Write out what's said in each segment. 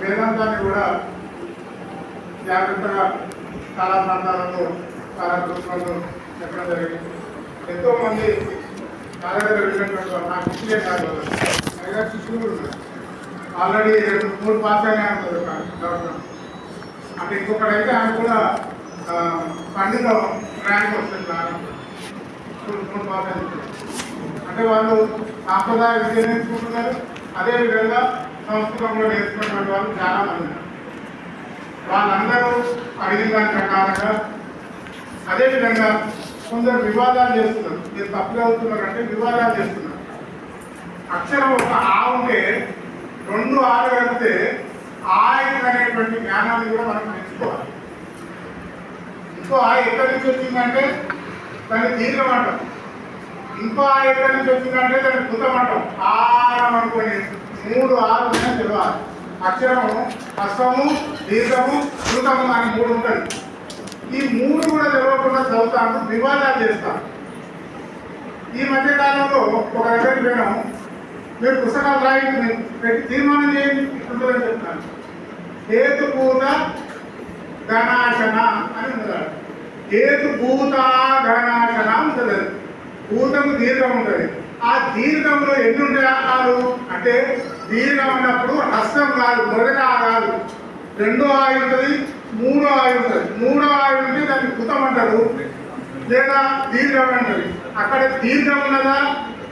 వేదాంతాన్ని కూడా జాగ్రత్తగా చాలా ప్రాంతాలలో చాలా దృష్టిలో చెప్పడం జరిగింది. ఎంతో మంది నా దగ్గర వెళ్ళినటువంటి వాళ్ళు, నా శిష్యులే కాదు శిష్యులు కూడా. ఆల్రెడీ రెండు మూడు పాస్ అయినా ఉన్నారు అంటే ఇంకొకడైతే ఆయన కూడా ఆ, ర్యాంక్ వస్తుంది మూడు మూడు పాస్ అంటే వాళ్ళు సాంప్రదాయ విద్య నేర్చుకుంటున్నారు అదేవిధంగా సంస్కృతంలో నేర్చుకున్నటువంటి వాళ్ళు చాలా మంది. వాళ్ళందరూ అడిగిన దాని ప్రకారంగా అదేవిధంగా కొందరు వివాదాలు చేస్తున్నారు. నేను తప్పు అవుతున్నారంటే వివాదాలు చేస్తున్నారు. అక్షరం ఒక ఆ ఉంటే రెండు ఆరు కలిపితే ఆయన అనేటువంటి జ్ఞానాన్ని కూడా మనం నేర్చుకోవాలి ఇంకో ఆ ఎక్కడి నుంచి వచ్చిందంటే దాన్ని దీర్ఘం అంటాం. ఇంకో ఆ ఎక్కడి నుంచి వచ్చిందంటే దాన్ని కృతం అంటాం. ఆరం అనుకోని మూడు ఆరు ఉన్నాయి తెలియాలి. అక్షరము హస్తము దీర్ఘము శృతము నాకు మూడు ఉంటుంది ఈ మూడు కూడా తెలియకుండా చదువుతాను వివాదాలు చేస్తాను ఈ మధ్య కాలంలో ఒక దగ్గరికి పోయినాము మీరు పుస్తకాలు రాయండి పెట్టి తీర్మానం చేయండి ఉంటుందని చెప్తాను. హేతుభూత గణాశన అని ఉండాలి హేతుభూత గణాశన ఉంటుంది. భూతము దీర్ఘం ఉంటుంది. ఆ దీర్ఘంలో ఎన్ని ఉంటాయి ఆరు అంటే దీర్ఘం ఉన్నప్పుడు హస్తం కాదు మొదట ఆ కాదు. రెండో ఆయి ఉంటుంది మూడో ఆయి ఉంటుంది. మూడో ఆయి ఉంటే దాన్ని కృతం అంటారు. లేదా దీర్ఘం అంటారు. అక్కడ దీర్ఘం ఉన్నదా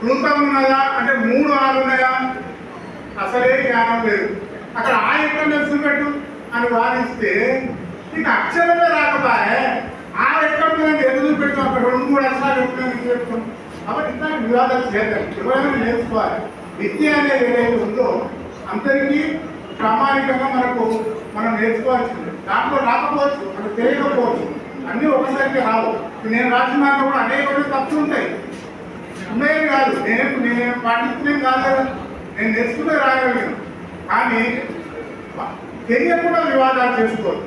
కృతం ఉన్నదా? అంటే మూడు ఆరు ఉన్నాయా? అసలే జ్ఞానం లేదు. అక్కడ ఆ ఎక్కడ తెలుసు పెట్టు అని వాదిస్తే నీకు అక్షరమే రాకపోయే ఆ ఎక్కడ నుండి ఎదురు పెట్టు అక్కడ రెండు మూడు అక్షరాలు ఎప్పుడు చెప్తాం కాబట్టి ఇట్లాంటి వివాదాలు చేద్దాం. ఎవరైనా నేర్చుకోవాలి. విద్య అనేది ఏదైతే ఉందో అందరికీ ప్రామాణికంగా మనకు మనం నేర్చుకోవాల్సింది. దాంట్లో రాకపోవచ్చు మనకు తెలియకపోవచ్చు. అన్నీ ఒకసారికి రావు. నేను రాసిన దాంట్లో కూడా అనేక తప్పులు ఉంటాయి. ఉన్నాయని కాదు. నేను నేను పాటించలేం కాదు కదా. నేను నేర్చుకునే రాయగలిగాను. కానీ తెలియకుండా వివాదాలు చేసుకోరు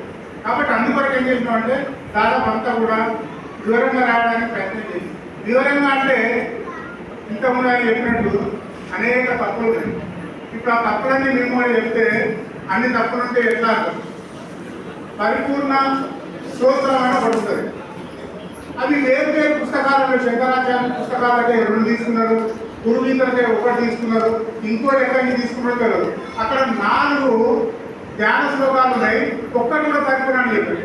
కాబట్టి అందుకొరకు ఏం చేసినామంటే దాదాపు అంతా కూడా వివరంగా రాయడానికి ప్రయత్నం చేసింది వివరంగా అంటే ఇంతకుముందు ఆయన చెప్పినట్టు అనేక తప్పులు ఉన్నాయి. ఇప్పుడు ఆ తప్పులన్నీ మేము కూడా చెప్తే అన్ని తప్పులుంటే ఎట్లా? పరిపూర్ణ స్తోత్రమైన పడుతుంది. అది వేరు వేరు పుస్తకాలలో శంకరాచార్య పుస్తకాలకే రెండు తీసుకున్నారు గురువీతలకే ఒకటి తీసుకున్నారు ఇంకోటి ఎక్కడికి నుంచి తెలియదు. అక్కడ నాలుగు ధ్యాన శ్లోకాలు ఉన్నాయి. ఒక్కటి కూడా పరిపూర్ణాన్ని చెప్పాడు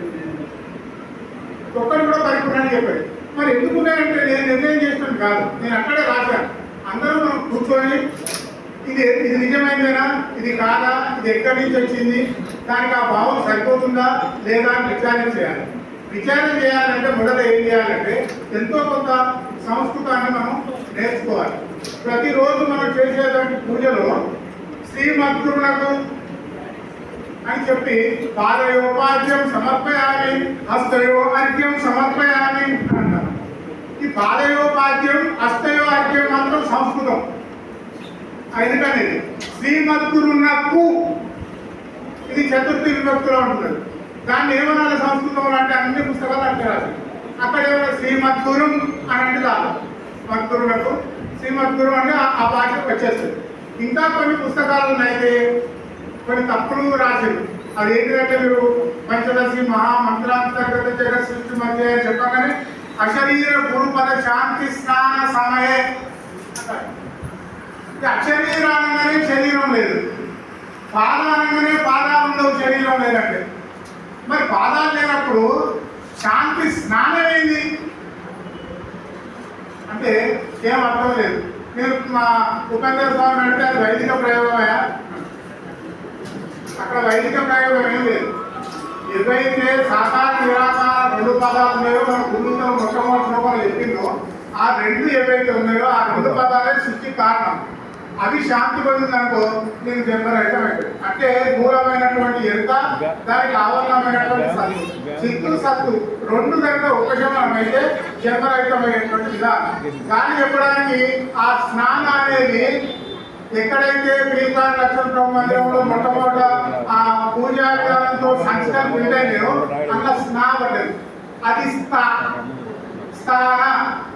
ఒక్కటి కూడా పరిపూర్ణాన్ని చెప్పాడు మరి ఎందుకు ఉన్నాయంటే నేను నిర్ణయం చేస్తాను కాదు. నేను అక్కడే రాశాను. అందరూ మనం కూర్చొని ఇది ఇది నిజమైందేనా? ఇది కాదా? ఇది ఎక్కడి నుంచి వచ్చింది? దానికి ఆ భావం సరిపోతుందా లేదా అని విచారణ చేయాలి. విచారణ చేయాలంటే మొదట ఏం చేయాలంటే ఎంతో కొంత సంస్కృతాన్ని మనం నేర్చుకోవాలి. ప్రతిరోజు మనం చేసేటువంటి పూజలో శ్రీమద్గురులకు అని చెప్పి పాదయోపాద్యం సమర్పయాలి హస్తయో అర్ఘ్యం సమర్పయామి అంటారు. ఈ పాదయోపాద్యం అష్టయోపాద్యం మాత్రం సంస్కృతం. ఎందుకని శ్రీమద్గురునకు ఇది చతుర్థి విభక్తిలో ఉంటుంది. దాన్ని ఏమనాలి సంస్కృతంలో అంటే అన్ని పుస్తకాలు అంటే అక్కడ ఏమైనా శ్రీమద్గురం అని అంటే కాదు మద్గురులకు శ్రీమద్గురు అంటే ఆ- ఆ భాష వచ్చేస్తుంది. ఇంకా కొన్ని పుస్తకాలు అయితే కొన్ని తప్పులు రాసింది అది ఏంటంటే మీరు పంచదశి మహామంత్రాంతర్గత జగత్ సృష్టి మధ్య చెప్పగానే అశరీర గురుపద శాంతి స్నాన సమయే. అంటారు. అనగానే శరీరం లేదు. పాదం అనగానే పాదాలు ఉండవు శరీరం లేదంటే. మరి పాదాలు లేనప్పుడు శాంతి స్నానం ఏంది? అంటే ఏం అర్థం లేదు. మీరు మా ఉపేంద్ర స్వామి అంటే అది వైదిక ప్రయోగమయా? అక్కడ వైదిక ప్రయోగం ఏం లేదు. ఏదైతే సాకార నిరాకార రెండు పదాలు ఉన్నాయో మన గురువుతో మొట్టమొదటి శ్లోకంలో చెప్పిందో ఆ రెండు ఏవైతే ఉన్నాయో ఆ రెండు పదాలే సృష్టి కారణం. అది శాంతి పొందిందనుకో నేను జన్మరహితం అంటే మూలమైనటువంటి ఎంత? దానికి ఆవరణమైనటువంటి సత్తు. చిత్తు సత్తు రెండు కనుక ఉపశమనం అయితే జన్మరహితమైనటువంటి విధానం కానీ చెప్పడానికి ఆ స్నానం అనేది ఎక్కడైతే శ్రీకాంత నక్షత్ర మందిరంలో మొట్టమొదట ఆ పూజా విధానంతో సంస్కారం బిల్డైనాయో స్నా పడ్డది. అది స్థా స్థాన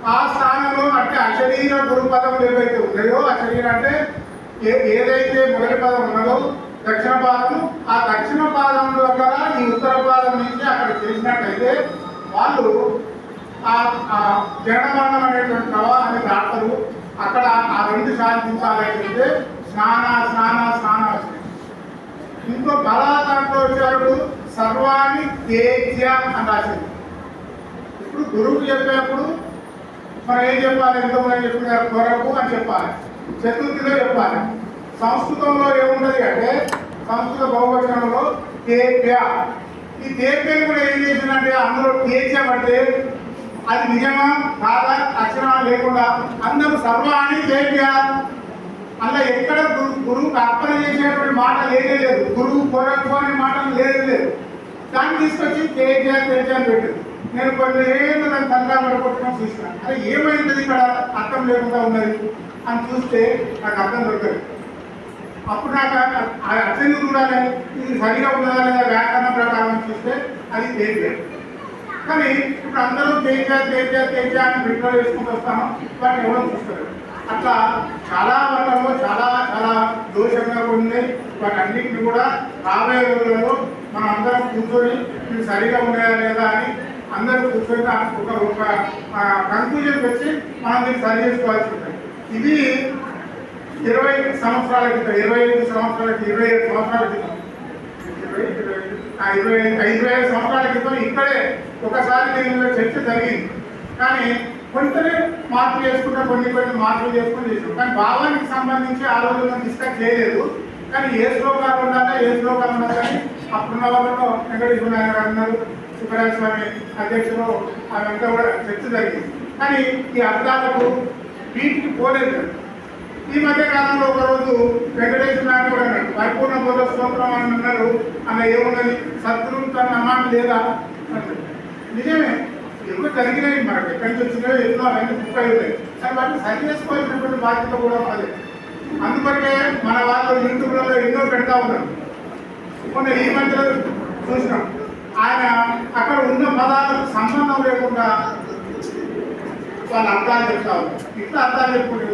ఆ స్థానంలో అంటే అశరీర గురు పదములు ఏవైతే ఉన్నాయో అశరీర అంటే ఏ ఏదైతే మొదటి పదం ఉన్నదో దక్షిణ పాదం ఆ దక్షిణ పాదం దగ్గర ఈ ఉత్తర పాదం నుంచి అక్కడ చేసినట్టయితే వాళ్ళు ఆ ఆ జనమరణం అనేటువంటి ప్రవాహాన్ని దాటరు. అక్కడ ఆ రెండు సాధించాలంటే స్నాన స్నాన స్నాన. వచ్చింది ఇంకో బలాదాంట్లో వచ్చేటప్పుడు సర్వాన్ని తేజ్య అని రాసింది. ఇప్పుడు గురువు చెప్పేప్పుడు మనం ఏం చెప్పాలి? ఎంతమంది చెప్పినారు కొరకు అని చెప్పాలి. చతుర్థిలో చెప్పాలి. సంస్కృతంలో ఏమున్నది అంటే సంస్కృత బహువచనంలో తేప్య ఈ తేప్యను కూడా ఏం చేసిందంటే అందులో తేజ్యం అంటే అది నిజమా? కాదా? అక్షరం లేకుండా అందరూ సర్వాణి తేప్య అలా ఎక్కడ గురు గురువుకి అర్పణ చేసేటువంటి మాట లేదే లేదు. గురువు కొరకు అనే మాటలు లేదు లేదు. దాన్ని తీసుకొచ్చి తేజ తేజ పెట్టింది నేను కొన్ని ఏళ్ళు దాన్ని తండ్రి పడుకోవడం చూసినాను అరే ఏమైంది ఇక్కడ? అర్థం లేకుండా ఉన్నది. అని చూస్తే నాకు అర్థం దొరకదు. అప్పుడు నాకు అర్థం చూడాలి ఇది సరిగా ఉన్నదా లేదా వ్యాకరణ ప్రకారం చూస్తే అది తేజ కానీ ఇప్పుడు అందరూ తేజ తేజ తేజ అని విడుదల వేసుకుంటూ వస్తాము. వాటిని ఎవరో చూస్తారు? అట్లా చాలా వర్గంలో చాలా చాలా దోషంగా ఉంది. వాటన్నిటిని కూడా రాబోయే రోజులలో మనం అందరం కూర్చొని ఇవి సరిగా ఉన్నాయా లేదా అని అందరూ కూర్చొని ఒక ఒక కన్క్లూజన్ వచ్చి మనం దీన్ని సరి చేసుకోవాల్సి ఉంటుంది. ఇది ఇరవై సంవత్సరాల క్రితం ఇరవై ఐదు సంవత్సరాల క్రితం ఇరవై ఐదు సంవత్సరాల క్రితం. ఇరవై ఇరవై ఆ ఇరవై ఐదు ఇరవై ఐదు సంవత్సరాల క్రితం ఇక్కడే ఒకసారి దీనిలో చర్చ జరిగింది. కానీ కొంతనే మార్పులు చేసుకుంటే కొన్ని కొన్ని మార్పులు చేసుకుని చేసాం కానీ భావానికి సంబంధించి ఆ రోజుల్లో డిస్కస్ చేయలేదు. కానీ ఏ శ్లోకాలు ఉండాలా ఏ శ్లోకాలు ఉండాలి కానీ అప్పుడున్న వాళ్ళలో వెంకటేశ్వర నాయన గారు ఉన్నారు స్వామి అధ్యక్షులు అవంతా కూడా చర్చ జరిగింది. కానీ ఈ అర్థాలకు వీటికి పోలేదు. ఈ మధ్య కాలంలో ఒకరోజు వెంకటేశ్వర నాయుడు కూడా అన్నాడు పరిపూర్ణ బోధ స్తోత్రం అని అన్నారు అన్న ఏమున్నది? సద్గురు తన నమాన్ని లేదా? నిజమే ఎప్పుడు జరిగినాయి మనకు? ఎక్కడి నుంచి వచ్చినాయో ఎన్నో అవన్నీ బుక్ అయి ఉన్నాయి. కానీ వాటిని సరి చేసుకోవాల్సినటువంటి బాధ్యత కూడా అదే అందుకంటే మన వాళ్ళు యూట్యూబ్లలో ఎన్నో పెడతా ఉన్నారు. మొన్న ఈ మధ్యలో చూసినాం. ఆయన అక్కడ ఉన్న పదాలకు సంబంధం లేకుండా వాళ్ళ అర్థాలు చెప్తా ఉన్నారు. ఇట్లా అర్థాలు చెప్పుకుంటే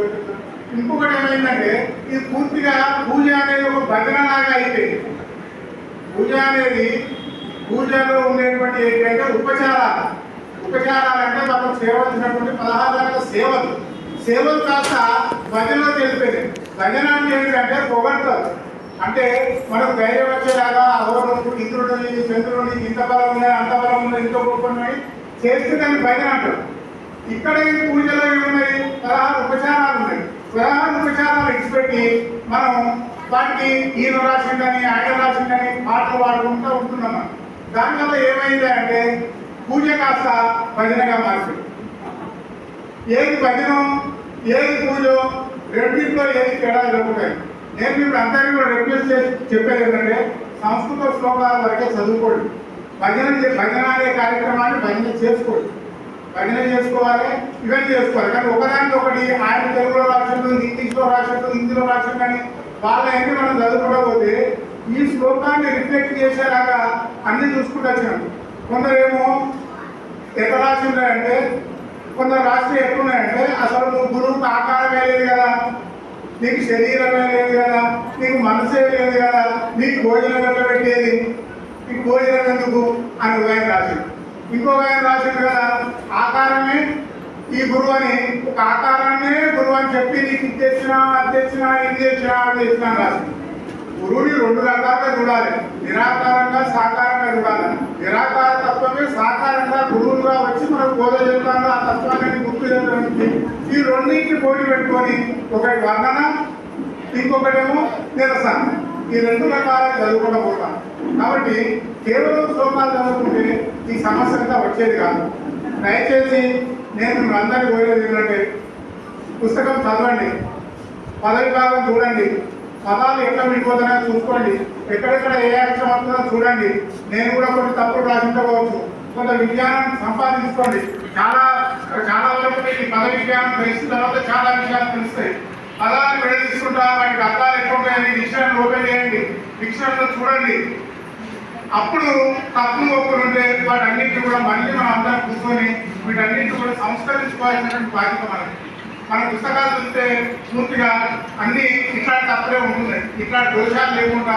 ఇంకొకటి ఏమైందంటే ఇది పూర్తిగా పూజ అనేది ఒక భజన లాగా అయిపోయింది పూజ అనేది పూజలో ఉండేటువంటి ఏంటంటే ఉపచారాలు ఉపచారాలు అంటే మనం సేవలసినటువంటి పదహారు రకాల సేవలు. సేవలు కాస్త భజనలో తెలిపేది. భజన అంటే ఏంటంటే పొగడతారు అంటే మనకు ధైర్యం వచ్చేలాగా అవరోధుడు ఇంద్రుడిని చంద్రుడిని ఇంత బలం ఉన్నాయి అంత బలం ఉన్నాయి ఇంత గొప్ప ఉన్నాయి చేస్తే దాన్ని భజన అంటారు. ఇక్కడ పూజలో ఏమున్నాయి? పదహారు ఉపచారాలు ఉన్నాయి. పదహారు ఉపచారాలు ఇచ్చిపెట్టి మనం వాటికి ఈయన రాసిందని ఆయన రాసిందని పాటలు పాడుకుంటూ ఉంటున్నాం మనం. దానివల్ల ఏమైంది అంటే పూజ కాస్త భజనగా మారిపోయింది. ఏది భజన ఏది పూజ రెండింటిలో ఏది తేడా జరుగుతాయి నేను ఇప్పుడు అందరినీ కూడా రిక్వెస్ట్ చేసి చెప్పేది ఏంటంటే సంస్కృత శ్లోకాల వరకే చదువుకోండి. భజన భజన అనే కార్యక్రమాన్ని భజన చేసుకోండి. భజన చేసుకోవాలి ఇవన్నీ చేసుకోవాలి. కానీ ఒకదానికి ఒకటి ఆయన తెలుగులో రాసినట్టు ఇంగ్లీష్లో రాసినట్టు హిందీలో రాసినట్టు కానీ వాళ్ళ ఏంటి మనం చదువుకోకపోతే ఈ శ్లోకాన్ని రిఫ్లెక్ట్ చేసేలాగా అన్ని చూసుకుంటూ వచ్చినాం కొందరేమో ఎక్కడ రాసి ఉన్నాయంటే కొందరు రాష్ట్రం ఎట్లున్నాయంటే అసలు నువ్వు గురువుకు ఆకారమే లేదు కదా నీకు శరీరమే లేదు కదా నీకు మనసే లేదు కదా నీకు భోజనం ఎట్లా పెట్టేది? నీకు భోజనం ఎందుకు? అని ఉదయం రాసింది. ఇంకొక ఆయన రాసింది కదా ఆకారమే ఈ గురువు అని ఒక ఆకారాన్నే గురువు అని చెప్పి నీకు ఇది తెచ్చినా అది తెచ్చినా ఇది తెచ్చినా అది తెచ్చినా అని గురువుని రెండు రకాలుగా చూడాలి. నిరాకారంగా సాకారంగా చూడాలి. నిరాకార తత్వమే సాకారంగా గురువులుగా వచ్చి మనకు బోధ చెప్తాను. ఆ తత్వాన్ని గుర్తు చేయడానికి ఈ రెండింటిని పోటీ పెట్టుకొని ఒకటి వర్ణన ఇంకొకటేమో నిరసన. ఈ రెండు రకాలుగా చదువుకోవడం పోతాం కాబట్టి కేవలం శ్లోకాలు చదువుకుంటే ఈ సమస్య అంతా వచ్చేది కాదు. దయచేసి నేను మిమ్మల్ని అందరికీ కోరేది ఏంటంటే పుస్తకం చదవండి. పదవి భాగం చూడండి. పదాలు ఎట్లా విడిపోతున్నాయో చూసుకోండి. ఎక్కడెక్కడ ఏ అక్షరం వస్తుందో చూడండి. నేను కూడా కొన్ని తప్పులు రాసించవచ్చు కొంత విజ్ఞానం సంపాదించుకోండి. చాలా చాలా వరకు మీకు ఈ పద విజ్ఞానం తెలిసిన తర్వాత చాలా విషయాలు తెలుస్తాయి. పదాలను విడ తీసుకుంటా వాటికి అర్థాలు ఎక్కువ ఉంటాయని డిక్షనరీ ఓపెన్ చేయండి. డిక్షనరీలో చూడండి. అప్పుడు తప్పులు ఒప్పులు ఉంటే వాటన్నిటిని కూడా మళ్ళీ మనం అందరం కూర్చొని వీటన్నిటిని కూడా సంస్కరించుకోవాల్సినటువంటి బాధ్యత మనకి మన పుస్తకాలు చూస్తే పూర్తిగా అన్ని ఇట్లాంటి తప్పులే ఉంటున్నాయి. ఇట్లాంటి దోషాలు లేకుండా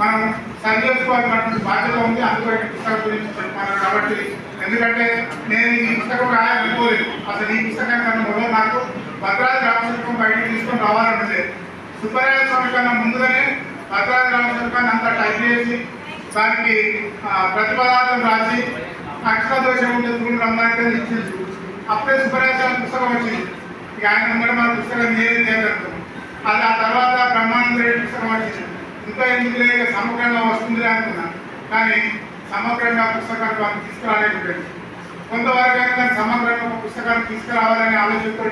మనం సరి చేసుకోవాల్సినటువంటి బాధ్యత ఉంది. అందుకే పుస్తకం గురించి చెప్తున్నాను కాబట్టి ఎందుకంటే నేను ఈ పుస్తకం రాయాలనుకోలేదు. అసలు ఈ పుస్తకాన్ని కన్నా మొదలు నాకు భద్రాద్రి రామశిల్పం బయటికి తీసుకొని రావాలంటే ఉండేది సుబ్బరాయ స్వామి కన్నా ముందుగానే భద్రాద్రి రామశిల్పాన్ని అంతా టైప్ చేసి దానికి ప్రతిపదార్థం రాసి అక్షర దోషం ఉంటే తూడు రమ్మానికి ఇచ్చింది అప్పుడే సుబ్బరాయ స్వామి పుస్తకం వచ్చింది. ఇక ఆయన ముందర మన పుస్తకం ఏది చేయగలుగుతాం అది ఆ తర్వాత బ్రహ్మానంద రెడ్డి పుస్తకం వచ్చింది. ఇంకా ఎందుకు లేక సమగ్రంగా వస్తుంది అనుకున్నాను కానీ సమగ్రంగా పుస్తకాన్ని వాళ్ళు తీసుకురాలేకపోయింది కొంతవరకు అయినా సమగ్రంగా ఒక పుస్తకాన్ని తీసుకురావాలనే ఆలోచనతో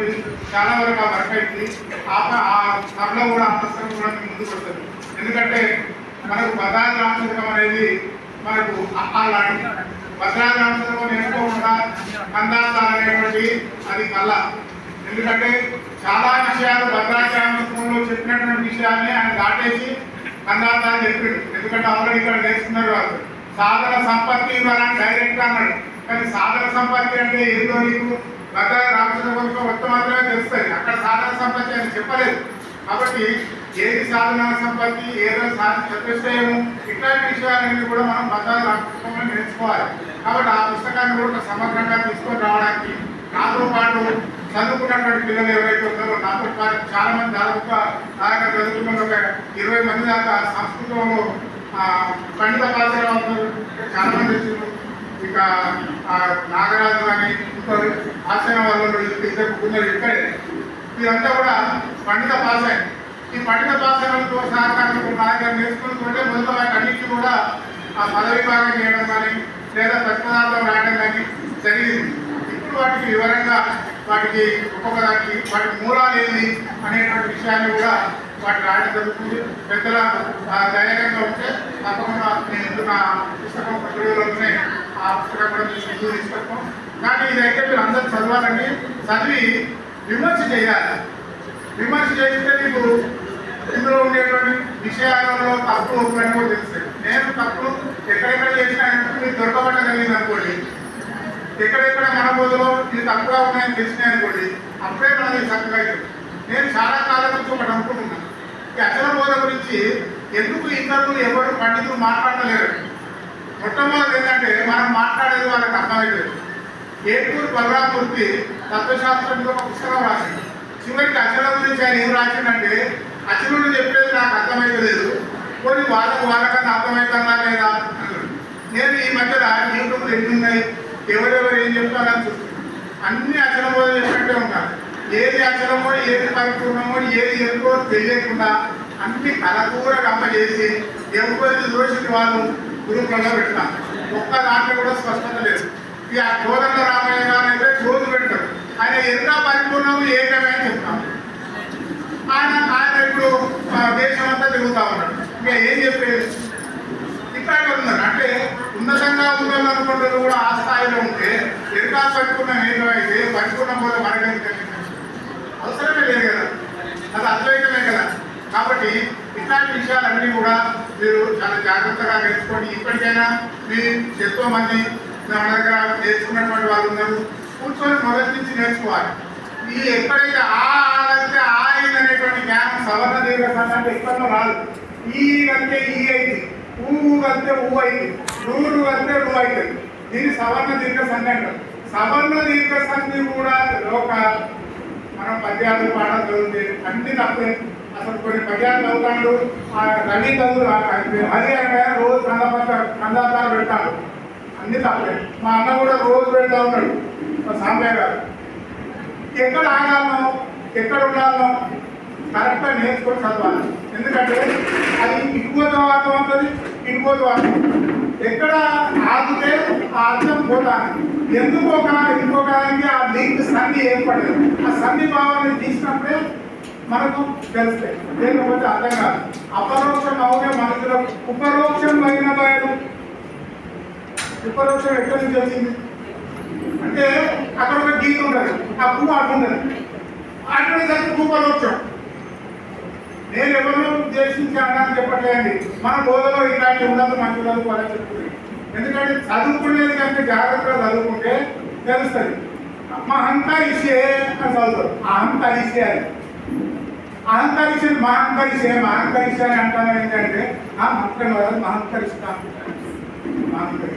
చాలా వరకు ఆ వర్క్ అయింది. ఆ ఆ త్వరలో కూడా ఆ పుస్తకం కూడా ముందుకు వస్తుంది ఎందుకంటే మనకు బదాది రామచంద్రం అనేది మనకు అలాంటి భద్రాది రామచంద్రం నేర్చుకోకుండా కందాసాలు అనేటువంటి అది కళ. ఎందుకంటే చాలా విషయాలు భద్రాది రామచంద్రంలో చెప్పినటువంటి విషయాన్ని ఆయన దాటేసి కందాసాలు చెప్పిండు. ఎందుకంటే ఆల్రెడీ ఇక్కడ నేర్చుకున్నారు వాళ్ళు. సాధన సంపత్తి ఇవ్వాలని డైరెక్ట్గా అన్నాడు. కానీ సాధన సంపత్తి అంటే ఏదో నీకు భద్రాది రామచంద్ర మొత్తం మాత్రమే తెలుస్తుంది అక్కడ సాధన సంపత్తి అని చెప్పలేదు. కాబట్టి ఏది సాధన సంపత్తి ఏదో సాధన చతుష్టయము ఇట్లాంటి విషయాలన్నీ కూడా మనం భద్రాది రామచంద్రంలో నేర్చుకోవాలి. కాబట్టి ఆ పుస్తకాన్ని కూడా సమగ్రంగా తీసుకొని రావడానికి నాతో పాటు చదువుకున్నటువంటి పిల్లలు ఎవరైతే ఉన్నారో నాతో పాటు చాలా మంది దాదాపుగా ఆయన చదువుకున్న ఒక ఇరవై మంది దాకా సంస్కృతంలో పండిత పాత్ర చాలా మంది ఇక ఆ, నాగరాజు అని ఇంకొకరు ఆశ్రమ వాళ్ళు ఇద్దరు ఇక్కడే ఇదంతా కూడా పండిత పాస్ అయింది ఈ పండిత పాఠశాలతో సహకారంతో నాయకులు నేర్చుకుంటుంటే ముందు వాటి అన్నింటినీ కూడా ఆ పదవి భాగం చేయడం కానీ లేదా తత్పదార్థం రాయడం కానీ జరిగింది. ఇప్పుడు వాటికి వివరంగా వాటికి ఒక్కొక్క దానికి వాటి మూలాలు ఏంది అనేటువంటి విషయాన్ని కూడా వాటి రాయడం జరుగుతుంది. పెద్దల ధైర్యంగా ఉంటే తప్పకుండా నేను నా పుస్తకం పట్టుదలలోనే ఆ పుస్తకం కూడా మీరు తీసుకొస్తాం కానీ ఇదైతే మీరు అందరూ చదవాలండి. చదివి విమర్శ చేయాలి. విమర్శ చేస్తే మీకు ఇందులో ఉండేటువంటి విషయాలలో తప్పు ఒప్పులని కూడా తెలుస్తాయి నేను తప్పు ఎక్కడెక్కడ చేసినా మీరు దొరకబట్టగలిగింది అనుకోండి. ఎక్కడెక్కడ మన బోధలో ఇది తప్పుగా ఉన్నాయని తెలిసినాయి అనుకోండి అప్పుడే మనది చక్కగా నేను చాలా కాలం నుంచి ఒకటి అనుకుంటున్నాను. ఈ అచల బోధ గురించి ఎందుకు ఇతరులు ఎవరు పండితులు మాట్లాడలేరు? మొట్టమొదటి ఏంటంటే మనం మాట్లాడేది వాళ్ళకి అర్థమవుతుంది ఏపూర్ బలరామూర్తి తత్వశాస్త్రంలో ఒక పుస్తకం రాసింది. చివరికి అచల గురించి ఆయన ఏం రాసిందంటే అచలుడు చెప్పేది నాకు అర్థమైతలేదు కొన్ని వాళ్ళకు వాళ్ళకన్నా అర్థమవుతుందా లేదా నేను ఈ మధ్యన యూట్యూబ్ ఎన్ని ఉన్నాయి. ఎవరెవరు ఏం చెప్తారని చూస్తున్నాను. అన్ని అచల చెప్పినట్టే ఉంటారు ఏది అచలమో ఏది పరిపూర్ణమో ఏది ఎందుకో తెలియకుండా అన్ని కలకూర గమ్మ చేసి ఎవరి దోషిని వాళ్ళు? గురుకులలో పెడతారు ఒక్క దాంట్లో కూడా స్పష్టత లేదు. ఇక ఆ కోదండ రామయ్య గారు అయితే రోజు ఆయన ఎంత పరిపూర్ణము ఏకమే అని చెప్తాను ఆయన ఆయన ఇప్పుడు దేశం అంతా తిరుగుతా ఉన్నాడు. ఇంకా ఏం చెప్పేది? ఇట్లాగే ఉన్నారు అంటే ఉన్నతంగా ఉండాలి అనుకుంటారు కూడా ఆ స్థాయిలో ఉంటే ఎంత పరిపూర్ణం ఏకమైతే అయితే పరిపూర్ణం కూడా మనకెందుకు అవసరమే లేదు కదా. అది అద్వైతమే కదా. కాబట్టి ఇట్లాంటి విషయాలన్నీ కూడా మీరు చాలా జాగ్రత్తగా నేర్చుకోండి. ఇప్పటికైనా మీ ఎంతో మంది మన దగ్గర నేర్చుకున్నటువంటి వాళ్ళు ఉన్నారు. కూర్చొని మొదటి నుంచి నేర్చుకోవాలి. ఈ ఎక్కడైతే ఆ అంటే ఆ అనేటువంటి జ్ఞానం సవర్ణ దీర్ఘ అంటే ఎక్కడో రాదు. ఈ అంటే ఈ అయింది ఊ అంటే ఊ అయింది నూరు అంటే ఊ అయింది దీన్ని సవర్ణ దీర్ఘ సంధి అంటారు. సవర్ణ దీర్ఘ సంధి కూడా లోక మనం పద్యాలు పాటలు చదివితే అన్ని తప్పలేదు అసలు కొన్ని పద్యాలు చదువుతాడు. ఆ రవి చదువు హరి అంటే రోజు కందపత్ర కందాతాలు పెడతాడు. అన్ని తప్పే మా అన్న కూడా రోజు పెడతా ఉన్నాడు మా సాంబయ్య గారు. ఎక్కడ ఆగాలను ఎక్కడ ఉండాలను కరెక్ట్గా నేర్చుకొని చదవాలి. ఎందుకంటే అది ఇటుపోతే వాతం అవుతుంది ఇటుపోతే వాతం ఎక్కడ ఆగితే ఆ అర్థం పోతాను ఎందుకో కాదు ఇంకో కాలానికి ఆ లింక్ సంధి ఏర్పడదు. ఆ సంధి భావాన్ని తీసినప్పుడే మనకు తెలుస్తాయి లేకపోతే అర్థం కాదు. అపరోక్షం అవునే మనసులో ఉపరోక్షం అయిన భయం ఉపరోక్షం ఎక్కడి నుంచి వచ్చింది? అంటే అక్కడ ఒక గీత ఉండదు ఆ పువ్వు అడుగుండదు అటువంటి దానికి ఉపరోక్షం. నేను ఎవరినో ఉద్దేశించి అన్నాను చెప్పట్లేదండి. మన బోధలో ఇలాంటి ఉండదు మంచి ఉండదు కూడా చెప్తుంది ఎందుకంటే చదువుకునేది కంటే జాగ్రత్తగా చదువుకుంటే తెలుస్తుంది. మహంకరిసే అని చదువుతారు. అహంకరిసే అని. అహంకరిసే మహంకరిసే మహంకరిసే అని అంటాను ఏంటంటే ఆ మొత్తం కాదు మహంకరిస్తా. మహంకరి.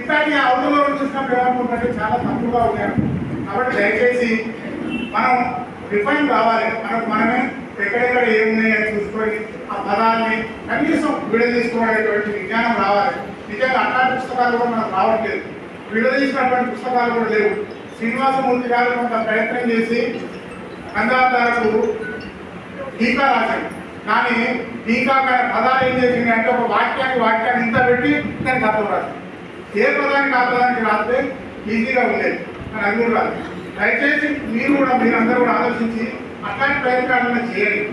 ఇట్లాంటి అవతలలో చూసినప్పుడు ఏమనుకుంటే చాలా తప్పుగా ఉన్నాయి. కాబట్టి దయచేసి మనం రిఫైన్ కావాలి. మనకు మనమే ఎక్కడెక్కడ ఏమున్నాయని చూసుకొని ఆ పదాలని కనీసం విడదీసుకోవడానికి విజ్ఞానం రావాలి. నిజంగా అట్లాంటి పుస్తకాలు కూడా మనకు రావట్లేదు. విడదీసినటువంటి పుస్తకాలు కూడా లేవు. శ్రీనివాసమూర్తి గారు కొంత ప్రయత్నం చేసి కందార్థాలకు టీకా రాశాడు. కానీ టీకా కానీ పదాలు ఏం చేసింది అంటే ఒక వాక్యానికి వాక్యాన్ని ఇంత పెట్టి దానికి అర్థం రాశాడు. ఏ పదానికి ఆ పదానికి రాస్తే ఈజీగా ఉండేది? కానీ అది కూడా రాదు. దయచేసి మీరు కూడా మీరందరూ కూడా ఆలోచించి అట్లాంటి ప్రయత్నాలను చేయండి.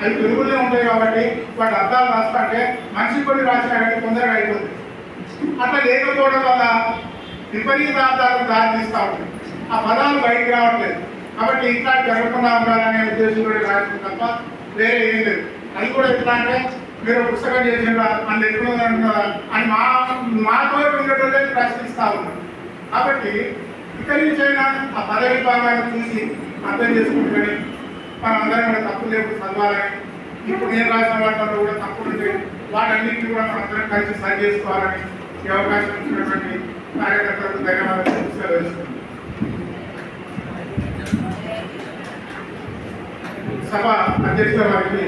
అవి తెలుగులో ఉంటాయి కాబట్టి వాటి అర్థాలు రాస్తాంటే మనిషి కొన్ని రాసినా కానీ తొందరగా అయిపోతుంది. అట్లా లేకపోవడం వల్ల విపరీత అర్థాలకు దారి తీస్తూ ఉంటుంది ఆ పదాలు బయటికి రావట్లేదు. కాబట్టి ఇట్లా జరగకుండా ఉండాలనే కూడా రాసిన తప్ప వేరే ఏం లేదు. అది కూడా ఎట్లా అంటే మీరు పుస్తకం చేసిండ్రా మన ఎక్కడ అని మా మాతో ఉండేటోళ్ళే ప్రశ్నిస్తూ ఉన్నారు. కాబట్టి ఇక్కడి నుంచైనా ఆ పదవి భాగాన్ని చూసి అర్థం చేసుకుంటే మనం అందరం కూడా తప్పు లేకుండా చదవాలని ఇప్పుడు నేను రాసిన వాటిలో కూడా తప్పులు ఉంటే వాటన్నింటినీ కూడా మనం అందరం కలిసి సరి చేసుకోవాలని ఈ అవకాశం ఇచ్చినటువంటి కార్యకర్తలకు ధన్యవాదాలు. సెలవు సభ అధ్యక్షుల వారికి